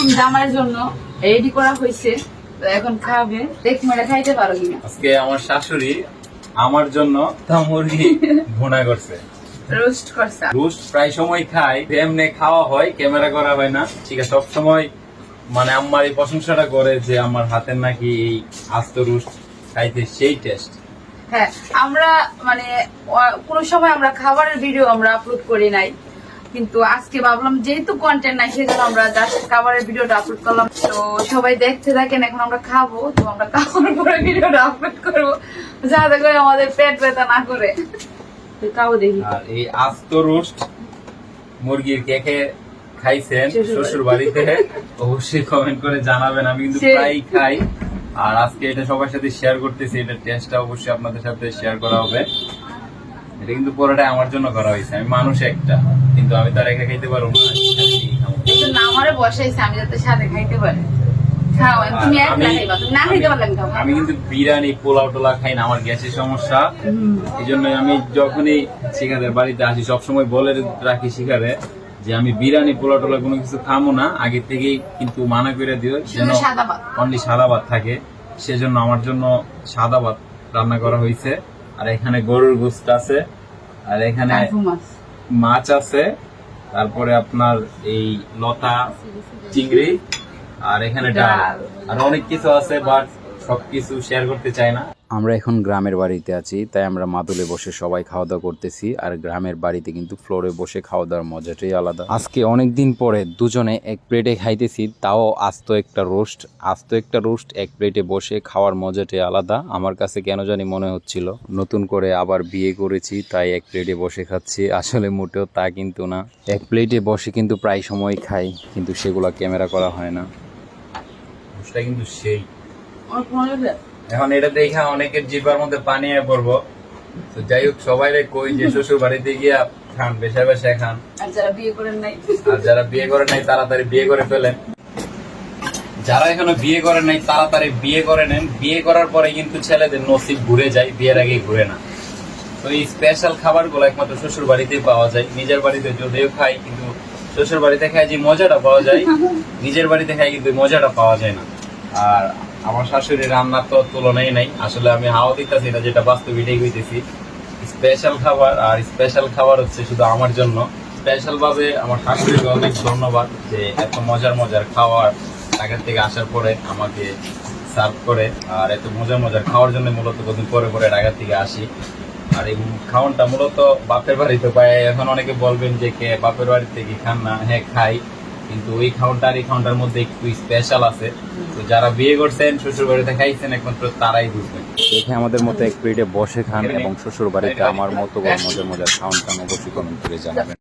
নতুন জামাইয়ের জন্য রেডি করা হয়েছে। তো এখন খাবে। দেখ মেরে খাইতে পারো কিনা? আজকে আমার শাশুড়ি আমার জন্য তা মুরগি ভুনা করছে। রোস্ট করছে। রোস্ট প্রায় সময় খাই এমনি খাওয়া হয় ক্যামেরা করা হয় না। ঠিক আছে সব সময় মানে আমার এই প্রশংসাটা করে যে আমার হাতের নাকি এই আস্ত রোস্ট খাইতে সেই টেস্ট হ্যাঁ আমরা মানে কোনো সময় আমরা খাবারের ভিডিও আমরা আপলোড করি নাই। কিন্তু আজকে ভাবলাম যেহেতু কন্টেন্ট নাই সেজন্য আমরা জাস্ট খাবারের ভিডিওটা আপলোড করলাম। তো সবাই দেখতে থাকেন এখন আমরা খাব তো আমরা খাওয়ার পরে ভিডিওটা আপলোড করব। যাতে করে আমাদের পেট ব্যথা না করে। খাব দেখি। আর এই আস্ত রোস্ট মুরগির কে কে খাইছেন শ্বশুর শ্বশুর বাড়িতে অবশ্যই কমেন্ট করে জানাবেন আমি কিন্তু প্রায় খাই। আর আজকে এটা সবার সাথে শেয়ার করতেছি এটা টেস্টটা অবশ্যই আপনাদের সাথে শেয়ার করা হবে। এটা কিন্তু পুরোটাই আমার জন্য করা হয়েছে। আমি মানুষ একটা কিন্তু আমি তার একা খাইতে পারব না। আমি এই জন্য আমারে বসাইছে আমি যাতে সাথে খাইতে পারি। আমি- কিন্তু বিরিয়ানি পোলাও টোলা খাই না আমার গ্যাসের সমস্যা। এই জন্য আমি যখনই শিখাদের বাড়িতে আসি সবসময় বলে রাখি শিখারে যে আমি বিরিয়ানি পোলা টোলা কোনো কিছু খামো না। আগে থেকেই কিন্তু মানা করে দিও যেন শুধু সাদা ভাত? অনলি সাদা ভাত থাকে। সেজন্য আমার জন্য সাদা ভাত রান্না করা হয়েছে। আর এখানে গরুর গোস্ত আছে। আর এখানে মাছ। আছে তারপরে আপনার এই লতা চিংড়ি আর এখানে ডাল। ডাল। আর অনেক কিছু আছে বাট সবকিছু শেয়ার করতে চাই না। আমরা এখন গ্রামের বাড়িতে আছি তাই আমরা মাদুলে বসে সবাই খাওয়া দাওয়া করতেছি আর গ্রামের বাড়িতে কিন্তু ফ্লোরে বসে খাওয়া দাওয়ার মজাটাই আলাদা। আজকে অনেক দিন পরে দুজনে এক প্লেটে খাইতেছি তাও আস্ত একটা রোস্ট আস্ত একটা রোস্ট এক প্লেটে বসে খাওয়ার মজাটাই আলাদা। আমার কাছে কেন জানি মনে হচ্ছিল নতুন করে আবার বিয়ে করেছি তাই এক প্লেটে বসে খাচ্ছি আসলে মোটেও তা কিন্তু না। এক প্লেটে বসে কিন্তু প্রায় সময় খাই কিন্তু সেগুলা ক্যামেরা করা হয় না। রোস্টটা কিন্তু সেই। মনে এখন এটা দেখা অনেকের জিবার মধ্যে পানি আয় পড়ব। তো যাই হোক সবাই কই যে শ্বশুর বাড়িতে গিয়া খান বেশা বেশা খান। আর যারা বিয়ে করেন নাই। আর যারা বিয়ে করে নাই তাড়াতাড়ি বিয়ে করে ফেলেন। যারা এখনও বিয়ে করে নাই তাড়াতাড়ি বিয়ে করে নেন। বিয়ে করার পরে কিন্তু ছেলেদের নসিব ঘুরে যায় বিয়ের আগে ঘুরে না। তো এই স্পেশাল খাবারগুলো একমাত্র শ্বশুর বাড়িতেই পাওয়া যায়। নিজের বাড়িতে যদিও খাই কিন্তু শ্বশুর বাড়িতে খাই যে মজাটা পাওয়া যায় নিজের বাড়িতে খাই কিন্তু মজাটা পাওয়া যায় না। আর আমার শাশুড়ির রান্নার তো তুলনাই নাই। আসলে আমি হাওয়া দিতেছি না, যেটা বাস্তব এটাই হইতেছি স্পেশাল খাবার আর স্পেশাল খাবার হচ্ছে শুধু আমার জন্য। স্পেশাল ভাবে আমার শাশুড়িকে অনেক ধন্যবাদ যে এত মজার মজার খাবার ঢাকা থেকে আসার পরে আমাকে সার্ভ করে আর এত মজার মজার খাওয়ার জন্য মূলত কদিন পরে পরে ঢাকা থেকে আসি। আর এই খাওয়ানটা মূলত বাপের বাড়িতে পাই এখন অনেকে বলবেন যে কে বাপের বাড়ি থেকে খান না? হ্যাঁ খাই। কিন্তু ওই খাওয়ানটা আর এই খাওয়ারটার মধ্যে একটু স্পেশাল আছে। তো যারা বিয়ে করছেন শ্বশুর বাড়িতে খাইছেন একমাত্র তারাই বুঝবেন। দেখে আমাদের মতো এক প্লেটে বসে খান এবং শ্বশুর বাড়িতে আমার মতো বা মজার মজার খাওয়ান খান অবশ্যই কমেন্ট করে জানাবেন।